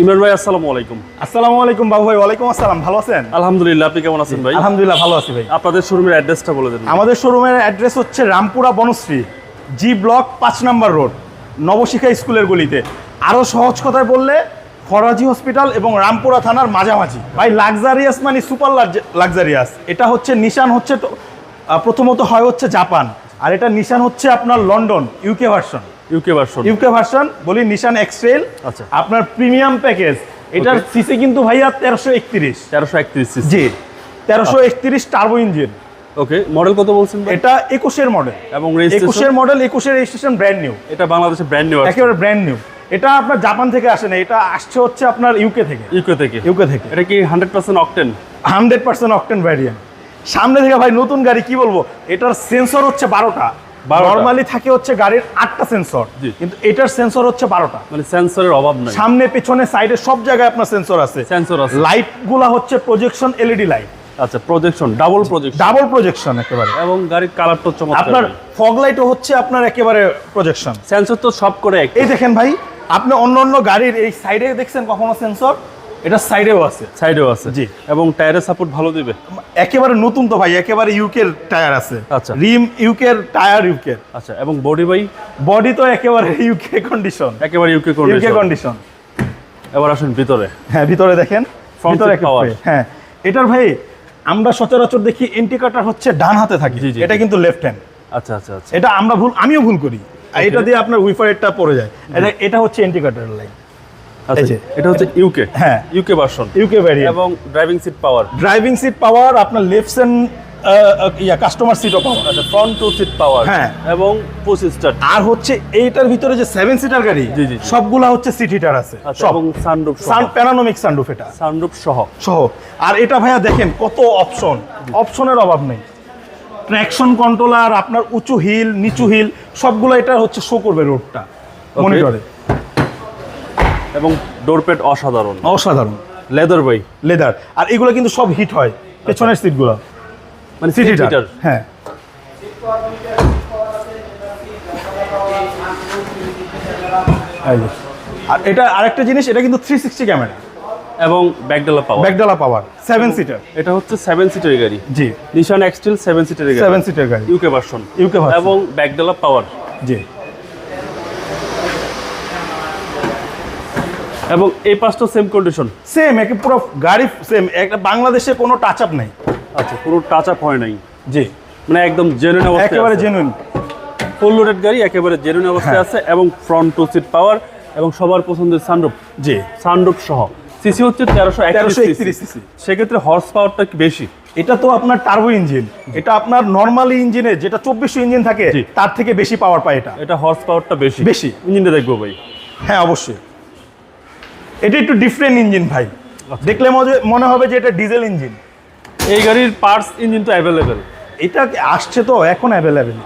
ইমরান ভাই আসসালামু আলাইকুম। আসসালামু আলাইকুম বাবু ভাই ওয়ালাইকুম আসসালাম ভালো আছেন? আলহামদুলিল্লাহ আপনি কেমন আছেন ভাই? আলহামদুলিল্লাহ ভালো আছি ভাই। আপনাদের শোরুমের অ্যাড্রেসটা বলে দেন। আমাদের শোরুমের অ্যাড্রেস হচ্ছে রামপুরা বনশ্রী জি ব্লক পাঁচ নাম্বার রোড নবশিখা স্কুলের গলিতে। আরও সহজ কথায় বললে ফরাজি হসপিটাল এবং রামপুরা থানার মাঝামাঝি। ভাই লাক্সারিয়াস মানে সুপার লাক্সারিয়াস। এটা হচ্ছে নিশান হচ্ছে তো প্রথমত হয় হচ্ছে জাপান। আর এটা নিশান হচ্ছে আপনার London UK version UK version UK version বলি নিশান এক্সট্রেল আচ্ছা। আপনার প্রিমিয়াম প্যাকেজ এটার. সিসি কিন্তু ভাইয়া তেরোশো একত্রিশ। তেরোশো একত্রিশ জি তেরোশো একত্রিশ টার্বো ইঞ্জিন ওকে মডেল কত বলছেন এটা একুশের মডেল এবং একুশের মডেল একুশের রেজিস্ট্রেশন ব্র্যান্ড নিউ এটা বাংলাদেশে ব্র্যান্ড নিউ একেবারে ব্র্যান্ড নিউ এটা আপনার জাপান থেকে আসে না এটা আসছে হচ্ছে আপনার ইউকে থেকে। ইউকে থেকে। ইউকে থেকে। এটা কি hundred percent octane hundred percent octane variant সামনে থেকে ভাই নতুন গাড়ি কি বলব? এটার সেন্সর হচ্ছে বারোটা। 12টা। নর্মালি থাকে হচ্ছে গাড়ির আটটা সেন্সর কিন্তু এটার সেন্সর হচ্ছে বারোটা। মানে সেন্সরের অভাব নাই। সামনে পেছনে সাইডে সব জায়গায় আপনার সেন্সর আছে। সেন্সর আছে। লাইটগুলা হচ্ছে প্রজেকশন এলইডি লাইট আচ্ছা projection double projection double projection একেবারে। এবং গাড়ির কালারটা চমৎকার আপনার ফগ লাইটও হচ্ছে আপনার একেবারে প্রজেকশন সেন্সর তো সব করে এই দেখেন ভাই আপনি অন্য অন্য গাড়ির এই সাইডে দেখছেন কখনো সেন্সর এটা সাইডেও আছে। সাইডেও আছে। জি। এবং টায়ারের সাপোর্ট ভালো দিবে? একেবারে নতুন তো ভাই একেবারে ইউকের টায়ার আছে। আচ্ছা। রিম ইউকের টায়ার ইউকের আচ্ছা এবং বডি ভাই বডি তো একেবারে ইউকে কন্ডিশন একেবারে ইউকে কন্ডিশন ইউকে কন্ডিশন এবার আসুন ভিতরে। হ্যাঁ ভিতরে দেখেন। ভিতরে power। হ্যাঁ এটার ভাই আমরা সচরাচর দেখি ইন্ডিকেটর হচ্ছে ডান হাতে থাকি। জি, জি, এটা কিন্তু লেফট হ্যান্ড আচ্ছা আচ্ছা আচ্ছা। এটা আমরা ভুল আমিও ভুল করি। আর এটা দিয়ে আপনার উইফারেরটা পড়ে যায়। এটা এটা হচ্ছে ইন্ডিকেটর লাইন। এটা হচ্ছে ইউকে হ্যাঁ। ইউকে ভার্সন ইউকে ভ্যারিয়েন্ট এবং driving seat power driving seat power আপনার লেফট সেন ইয়া কাস্টমার সিটও পাওয়ার আচ্ছা ফ্রন্ট টু সিট পাওয়ার হ্যাঁ। এবং পুশ স্টার্ট আর হচ্ছে এইটার ভিতরে যে সেভেন সিটার গাড়ি জি, জি। সবগুলা হচ্ছে সিট হিটার আছে আচ্ছা সব। এবং সানরুফ সান প্যানানোমিক সানরুফ এটা। সানরুফ সহ। সহ। আর এটা ভাইয়া দেখেন কত অপশন অপশনের অভাব নেই। ট্র্যাকশন কন্ট্রোলার আপনার উঁচু হিল নিচু হিল সবগুলো এটা হচ্ছে শো করবে রোডটা মনিটরে এবং ডোরপেট অসাধারণ। অসাধারণ। Leather by leather. আর এগুলো কিন্তু সব হিট হয় পেছনের সিটগুলো। মানে সিট হিটার। হ্যাঁ। আর এটা আরেকটা জিনিস এটা কিন্তু থ্রি সিক্সটি ক্যামেরা এবং ব্যাকডালা পাওয়ার। ব্যাকডালা পাওয়ার। সেভেন সিটার এটা হচ্ছে সেভেন সিটার গাড়ি। জি। Nissan X Trail seven seater গাড়ি। সেভেন সিটার গাড়ি। UK version UK version। এবং ব্যাকডালা পাওয়ার। জি। এবং এই পাঁচটা সেম কন্ডিশন সেম একে পুরো গাড়ি সেম একটা বাংলাদেশে কোনো টাচ আপ নাই। আচ্ছা পুরো টাচ আপ হয় নাই। জি। মানে একদম জেনুইন অবস্থা একেবারে জেনুইন ফুল লোডেড গাড়ি একেবারে জেনুইন অবস্থায় হ্যাঁ। আছে এবং ফ্রন্ট টু সিট পাওয়ার এবং সবার পছন্দের সানরুফ জি। সানরুফ সহ। সিসি হচ্ছে তেরোশো তেরোশো একত্রিশ সিসি সেক্ষেত্রে হর্স পাওয়ারটা কি বেশি। এটা তো আপনার টার্বো ইঞ্জিন এটা আপনার নর্মালি ইঞ্জিনে যেটা চব্বিশশো ইঞ্জিন থাকে তার থেকে বেশি পাওয়ার পায় এটা। এটা হর্স পাওয়ারটা বেশি। বেশি। ইঞ্জিনটা দেখব ভাই। হ্যাঁ অবশ্যই। এটা একটু ডিফারেন্ট ইঞ্জিন ভাই। আচ্ছা। দেখলে মনে হবে যে এটা ডিজেল ইঞ্জিন এই গাড়ির পার্টস ইঞ্জিন তো অ্যাভেলেবেল এটা আসছে তো? এখন অ্যাভেলেবেল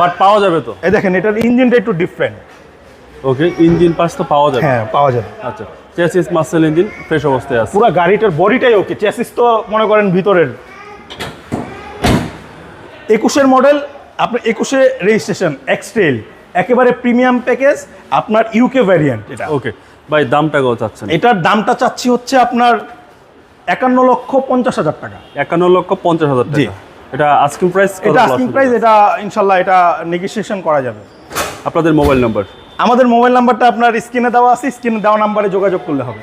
বাট পাওয়া যাবে তো? এই দেখেন এটার ইঞ্জিনটা একটু ডিফারেন্ট ওকে ইঞ্জিন পার্টস তো পাওয়া যাবে। হ্যাঁ পাওয়া যাবে। আচ্ছা চেসিস মাসেল ইঞ্জিন ফ্রেশ অবস্থায় আছে। পুরো গাড়িটার বডিটাই ওকে চ্যাসিস তো মনে করেন ভিতরের। একুশের মডেল আপনার একুশে রেজিস্ট্রেশন এক্সটেল একেবারে প্রিমিয়াম প্যাকেজ আপনার ইউকে ভ্যারিয়েন্ট এটা। ওকে ভাই দামটা কত চাচ্ছেন? এটার দামটা চাচ্ছি হচ্ছে আপনার একান্ন লক্ষ পঞ্চাশ হাজার টাকা। একান্ন লক্ষ পঞ্চাশ হাজার। টাকা। এটা আস্কিং প্রাইস এটা আস্কিং প্রাইস এটা ইনশাল্লাহ এটা নেগোসিয়েশন করা যাবে। আপনাদের মোবাইল নাম্বার আমাদের মোবাইল নাম্বারটা আপনার স্ক্রিনে দেওয়া আছে স্ক্রিনে দেওয়া নাম্বারে যোগাযোগ করলে হবে।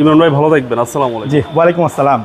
ইমরান ভাই ভালো থাকবেন। আসসালামু আলাইকুম। জি ওয়ালাইকুম আসসালাম।